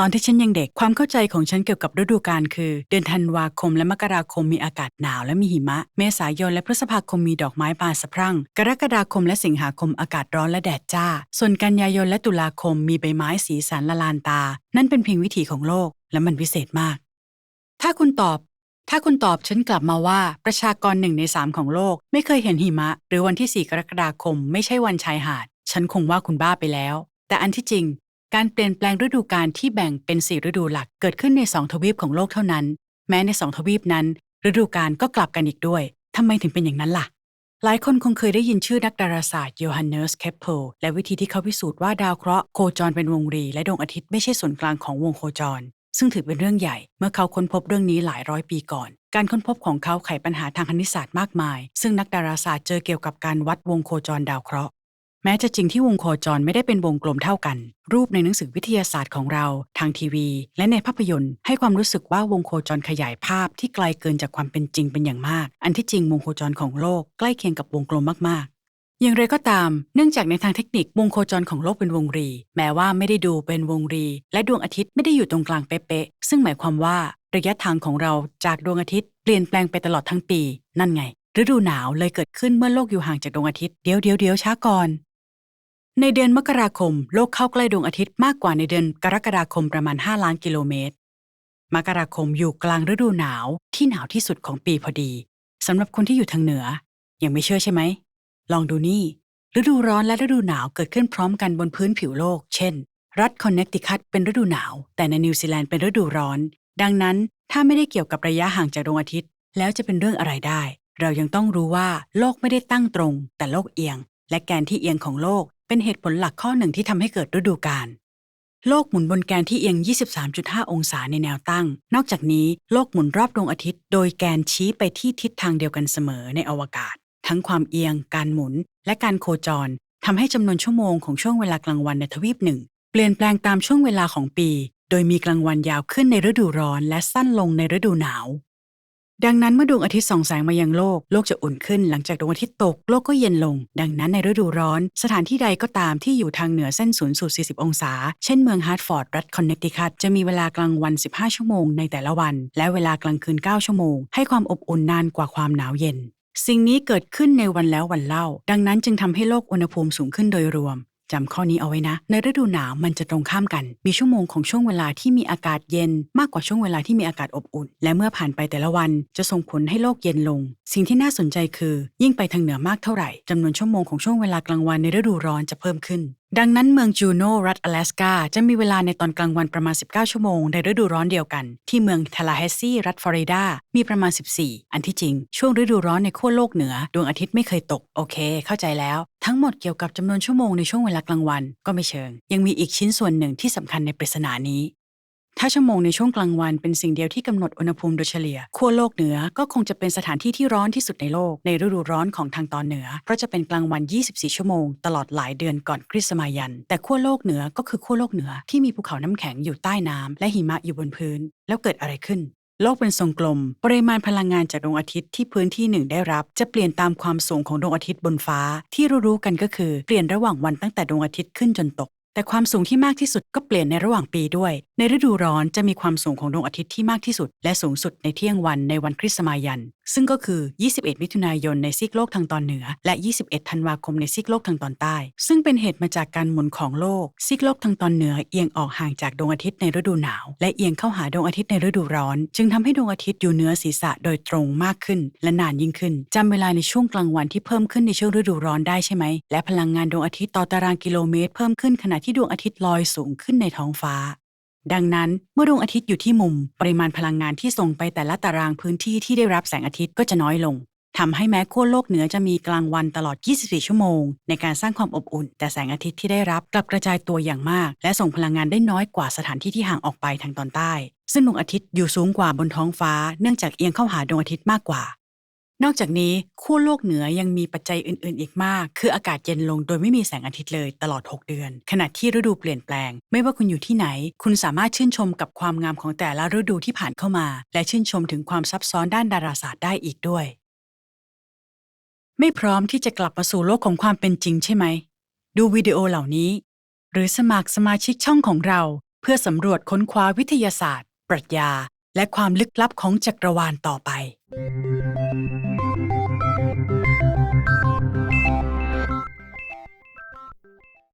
ตอนที่ฉันยังเด็กความเข้าใจของฉันเกี่ยวกับฤดูกาลคือ เดือนธันวาคมและมกราคมมีอากาศหนาวและมีหิมะ เมษายนและพฤษภาคมมีดอกไม้บานสะพรั่ง กรกฎาคมและสิงหาคมอากาศร้อนและแดดจ้า ส่วนกันยายนและตุลาคมมีใบไม้สีสันละลานตา นั่นเป็นเพียงวิถีของโลก และมันวิเศษมาก ถ้าคุณตอบ ถ้าคุณตอบฉันกลับมาว่าประชากรหนึ่งในสามของโลก ไม่เคยเห็นหิมะ หรือวันที่ 4 กรกฎาคม ไม่ใช่วันชายหาด ฉันคงว่าคุณบ้าไปแล้ว แต่อันที่จริง การเปลี่ยนแปลงฤดูกาลที่แบ่งเป็นสี่ฤดูหลักเกิดขึ้นในสองทวีปของโลกเท่านั้น แม้ในสองทวีปนั้น ฤดูกาลก็กลับกันอีกด้วยทำไมถึงเป็นอย่างนั้นล่ะ หลายคนคงเคยได้ยินชื่อนักดาราศาสตร์โยฮันเนส เคปเพลและวิธีที่เขาพิสูจน์ว่าดาวเคราะห์โคจรเป็นวงรี และดวงอาทิตย์ไม่ใช่ส่วนกลางของวงโคจร ซึ่งถือเป็นเรื่องใหญ่ เมื่อเขาค้นพบเรื่องนี้หลายร้อยปีก่อน การค้นพบของเขาไขปัญหาทางคณิตศาสตร์มากมาย ซึ่งนักดาราศาสตร์เจอเกี่ยวกับการวัดวงโคจรดาวเคราะห์ แม้จะจริงที่วงโคจรไม่ได้เป็นวงกลมเท่ากัน รูปในหนังสือวิทยาศาสตร์ของเรา ทางทีวี และในภาพยนตร์ ให้ความรู้สึกว่าวงโคจรขยายภาพที่ไกลเกินจากความเป็นจริงเป็นอย่างมาก อันที่จริงวงโคจรของโลกใกล้เคียงกับวงกลมมากๆ อย่างไรก็ตาม เนื่องจากในทางเทคนิควงโคจรของโลกเป็นวงรี แม้ว่าไม่ได้ดูเป็นวงรี และดวงอาทิตย์ไม่ได้อยู่ตรงกลางเป๊ะๆซึ่งหมายความว่าระยะทางของเราจากดวงอาทิตย์เปลี่ยนแปลงไปตลอดทั้งปี นั่นไงฤดูหนาวเลยเกิดขึ้นเมื่อโลกอยู่ห่างจากดวงอาทิตย์เดี๋ยวเดี๋ยวเดี๋ยวช้าก่อน ในเดือนมกราคม โลกเข้าใกล้ดวงอาทิตย์มากกว่าในเดือนกรกฎาคมประมาณ 5 ล้านกิโลเมตร มกราคมอยู่กลางฤดูหนาวที่หนาวที่สุดของปีพอดีสำหรับคนที่อยู่ทางเหนือ ยังไม่เชื่อใช่ไหม ลองดูนี่ ฤดูร้อนและฤดูหนาวเกิดขึ้นพร้อมกันบนพื้นผิวโลก เช่น รัฐคอนเนคติคัตเป็นฤดูหนาว แต่ในนิวซีแลนด์เป็นฤดูร้อน ดังนั้นถ้าไม่ได้เกี่ยวกับระยะห่างจากดวงอาทิตย์ แล้วจะเป็นเรื่องอะไรได้ เรายังต้องรู้ว่าโลกไม่ได้ตั้งตรง แต่โลกเอียง และแกนที่เอียงของโลก เป็นเหตุผลหลักข้อหนึ่งที่ทำให้เกิดฤดูกาลโลกหมุนบนแกนที่เอียง 23.5 องศาในแนวตั้ง นอกจากนี้โลกหมุนรอบดวงอาทิตย์ โดยแกนชี้ไปที่ทิศทางเดียวกันเสมอในอวกาศ ทั้งความเอียง การหมุน และการโคจรทำให้จำนวนชั่วโมงของช่วงเวลากลางวันในทวีปหนึ่งเปลี่ยนแปลงตามช่วงเวลาของปี โดยมีกลางวันยาวขึ้นในฤดูร้อน และสั้นลงในฤดูหนาว ดังนั้นเมื่อดวงอาทิตย์ส่องแสงมายังโลก โลกจะอุ่นขึ้นหลังจากดวงอาทิตย์ตก โลกก็เย็นลง ดังนั้นในฤดูร้อน สถานที่ใดก็ตามที่อยู่ทางเหนือเส้นศูนย์สูตร40 องศา เช่นเมืองฮาร์ตฟอร์ด รัฐคอนเนคติคัต จะมีเวลากลางวัน 15 ชั่วโมงในแต่ละวัน และเวลากลางคืน 9 ชั่วโมง ให้ความอบอุ่นนานกว่าความหนาวเย็น สิ่งนี้เกิดขึ้นในวันแล้ววันเล่า ดังนั้นจึงทำให้โลกอุณหภูมิสูงขึ้นโดยรวม จำข้อนี้เอาไว้นะ ในฤดูหนาวมันจะตรงข้ามกัน มีชั่วโมงของช่วงเวลาที่มีอากาศเย็น มากกว่าช่วงเวลาที่มีอากาศอบอุ่น และเมื่อผ่านไปแต่ละวันจะส่งผลให้โลกเย็นลง สิ่งที่น่าสนใจคือ ยิ่งไปทางเหนือมากเท่าไหร่จำนวนชั่วโมงของช่วงเวลากลางวันในฤดูร้อนจะเพิ่มขึ้น ดังนั้นเมืองจูโนรัฐอลาสกาจะมีเวลาในตอนกลางวันประมาณ 19 ชั่วโมงในฤดูร้อนเดียวกัน ที่เมืองทาลาเฮสซีรัฐฟลอริดา มีประมาณ 14 อันที่จริง ช่วงฤดูร้อนในขั้วโลกเหนือ ดวงอาทิตย์ไม่เคยตก โอเค เข้าใจแล้ว ทั้งหมดเกี่ยวกับจำนวนชั่วโมงในช่วงเวลากลางวันก็ไม่เชิง ยังมีอีกชิ้นส่วนหนึ่งที่สำคัญในปริศนานี้ ถ้าชั่วโมงในช่วงกลางวันเป็นสิ่งเดียวที่กำหนดอุณหภูมิโดยเฉลี่ยขั้วโลกเหนือก็คงจะเป็นสถานที่ที่ร้อนที่สุดในโลกในฤดูร้อนของทางตอนเหนือ เพราะจะเป็นกลางวัน 24 ชั่วโมง ตลอดหลายเดือนก่อนคริสต์มายัน แต่ขั้วโลกเหนือก็คือขั้วโลกเหนือที่มีภูเขาน้ำแข็งอยู่ใต้น้ำและหิมะอยู่บนพื้น แล้วเกิดอะไรขึ้นโลกเป็นทรงกลม ปริมาณพลังงานจากดวงอาทิตย์ที่พื้นที่หนึ่งได้รับ จะเปลี่ยนตามความสูงของดวงอาทิตย์บนฟ้า ที่รู้ๆกันก็คือเปลี่ยนระหว่างวันตั้งแต่ดวงอาทิตย์ขึ้นจนตก แต่ความสูงที่มากที่สุดก็เปลี่ยนในระหว่างปีด้วย ในฤดูร้อนจะมีความสูงของดวงอาทิตย์ที่มากที่สุด และสูงสุดในเที่ยงวันในวันคริสต์มายัน ซึ่งก็คือ 21 มิถุนายนในซีกโลกทางตอนเหนือ และ 21 ธันวาคมในซีกโลกทางตอนใต้ ซึ่งเป็นเหตุมาจากการหมุนของโลก ซีกโลกทางตอนเหนือเอียงออกห่างจากดวงอาทิตย์ในฤดูหนาว และเอียงเข้าหาดวงอาทิตย์ในฤดูร้อน จึงทำให้ดวงอาทิตย์อยู่เหนือศีรษะโดยตรงมากขึ้น และนานยิ่งขึ้นจำเวลาในช่วงกลางวันที่เพิ่มขึ้นในช่วงฤดูร้อนได้ใช่ไหมและพลังงานดวงอาทิตย์ต่อตารางกิโลเมตรเพิ่มขึ้นขณะที่ดวงอาทิตย์ลอยสูงขึ้นในท้องฟ้า ดังนั้นเมื่อดวงอาทิตย์อยู่ที่มุม ปริมาณพลังงานที่ส่งไปแต่ละตารางพื้นที่ที่ได้รับแสงอาทิตย์ก็จะน้อยลงทำให้แม้ขั้วโลกเหนือจะมีกลางวันตลอด 24 ชั่วโมง ในการสร้างความอบอุ่น แต่แสงอาทิตย์ที่ได้รับกลับกระจายตัวอย่างมาก และส่งพลังงานได้น้อยกว่าสถานที่ที่ห่างออกไปทางตอนใต้ ซึ่งดวงอาทิตย์อยู่สูงกว่าบนท้องฟ้า เนื่องจากเอียงเข้าหาดวงอาทิตย์มากกว่า นอกจากนี้ขั้วโลกเหนือยังมีปัจจัยอื่นๆ อีกมาก คืออากาศเย็นลงโดยไม่มีแสงอาทิตย์เลยตลอด 6 เดือน ขณะที่ฤดูเปลี่ยนแปลง ไม่ว่าคุณอยู่ที่ไหน คุณสามารถชื่นชมกับความงามของแต่ละฤดูที่ผ่านเข้ามา และชื่นชมถึงความซับซ้อนด้านดาราศาสตร์ได้อีกด้วย ไม่พร้อมที่จะกลับมาสู่โลกของความเป็นจริงใช่ไหม ดูวิดีโอเหล่านี้ หรือสมัครสมาชิกช่องของเรา เพื่อสำรวจค้นคว้าวิทยาศาสตร์ ปรัชญา และความลึกลับของจักรวาลต่อไป